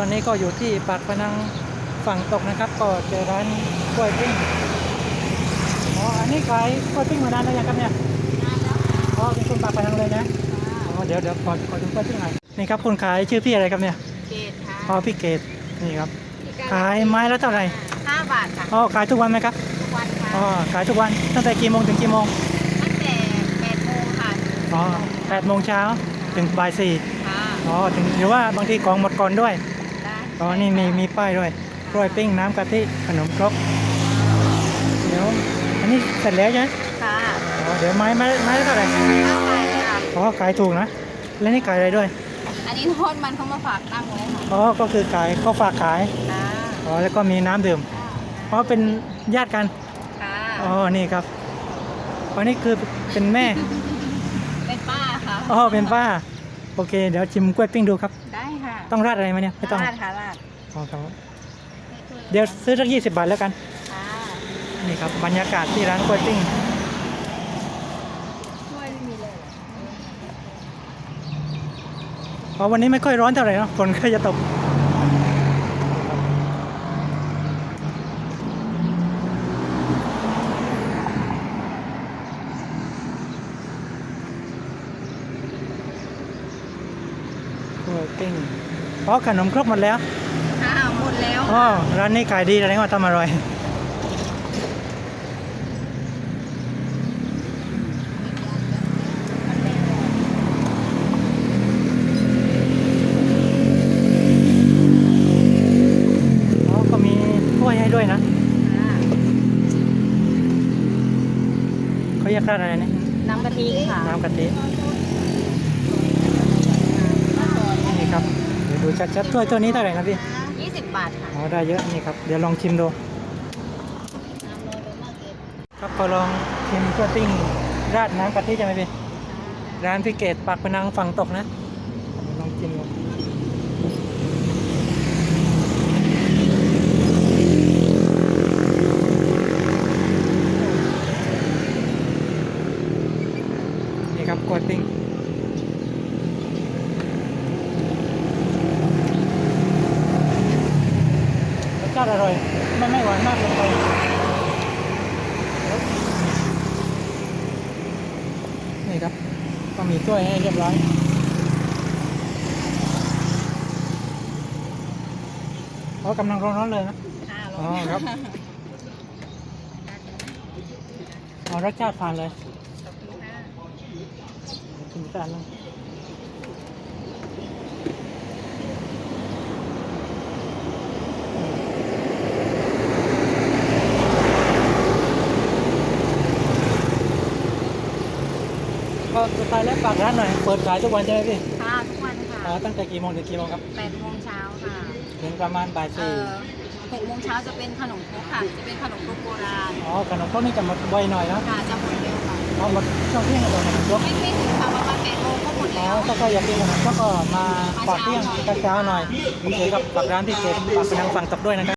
ตอนนี้ก็อยู่ที่ปากพนังฝั่งตกนะครับ ก็เจอร้านกล้วยปิ้งอ๋ออันนี้ขายกล้วยปิ้งมานานแล้วยังครับเนี่ยอ๋อเป็นคนปากพนังเลยนะอ๋อเดี๋ยวเดี๋ยวขอขอดูกล้วยปิ้งหน่อยนี่ครับคนขายชื่อพี่อะไรครับเนี่ยเกตค่ะอ๋อพี่เกดนี่ครับขายไม้ละเท่าไหร่ห้าบาทค่ะอ๋อขายทุกวันไหมครับทุกวันค่ะอ๋อขายทุกวันตั้งแต่กี่โมงถึงกี่โมงตั้งแต่แปดโมงค่ะอ๋อแปดโมงเช้าถึงบ่ายสี่ค่ะอ๋อถึงหรือว่าบางทีของหมดก่อนด้วยได้ อ๋อนี่มีมีป้ายด้วยกล้วยปิ้งน้ำกะทิขนมครกเดี๋ยวอันนี้เสร็จแล้วใช่ไหมค่ะอ๋อเดี๋ยวไม้ไม้ไม้ละเท่าไหร่ห้าบาทค่ะอ๋อขายถูกนะ แล้วนี่ขายอะไรด้วย อันนี้ทอดมันเขามาฝากตั้งไว้ค่ะอ๋อก็คือขายข้าวฝากขายค่ะอ๋อแล้วก็มีน้ำดื่มอ๋อเป็นญาติกันค่ะอ๋อนี่ครับอ๋อนี่คือเป็นแม่เป็นป้าค่ะอ๋อเป็นป้า โอเค เดี๋ยวชิมกล้วยปิ้งดูครับ ได้ค่ะต้องราดอะไรไหมเนี่ยไม่ต้องราดค่ะราดอ๋อครับเดี๋ยวซื้อสักยี่สิบบาทแล้วกันค่ะนี่ครับบรรยากาศที่ร้านกล้วยปิ้งช่วยไม่มีเลยอ๋อวันนี้ไม่ค่อยร้อนเท่าไหร่เนาะฝนก็จะตกกล้วย ปิ้งอ๋อขนมครกหมดแล้วค่ะหมดแล้วอ๋อร้านนี้ขายดีแสดงว่าทำอร่อยอ๋อก็มีกล้วยให้ด้วยนะค่ะเขาเรียกร้านอะไรเนี่ยน้ำกะทิค่ะ น้ำกะทินี่ครับ เดี๋ยวดู ชัดๆถ้วยตัวนี้เท่าไหร่นะพี่ยี่สิบบาทค่ะอ๋อได้เยอะนี่ครับเดี๋ยวลองชิมดู ครับก็ลองชิมกล้วยปิ้งราดน้ำกะทิใช่ไหมพี่ร้านพี่เกตปากพนังฝั่งตกนะลองชิมดูนี่ครับกล้วยปิ้งรสชาติอร่อยไม่ไม่หวานมากเกินไปนี่ครับก็มีถ้วยให้เรียบร้อยเพราะกำลังร้อนๆเลยนะค่ะอ๋อครับอ๋อรสชาติผ่านเลยกินจานนึง ก็สุดท้ายแล้วฝากร้านหน่อย เปิดขายทุกวันใช่ไหมพี่ค่ะทุกวันค่ะอ๋อตั้งแต่กี่โมงถึงกี่โมงครับ แปดโมงเช้าค่ะถึงประมาณบ่ายเอ่สี่อหกโมงเช้าจะเป็นขนมครกค่ะ จะเป็นขนมครกโบราณอ๋อขนมพวกนี้จะหมดไวหน่อยนะค่ะจะหมดเร็วค่ะเอาหมดช่วงเที่ยงกันเลยขนมพวกไม่ไม่ถึงค่ะประมาณแปดโมงก็หมดอ๋อแล้ว ถ้าใครอยากกินขนมพวกก็มาก่อนเที่ยงมาเช้าหน่อยเช้าๆหน่อยเฉยๆกับกับร้านที่เจ็ดปากพนังฝั่งตกด้วยนะครับ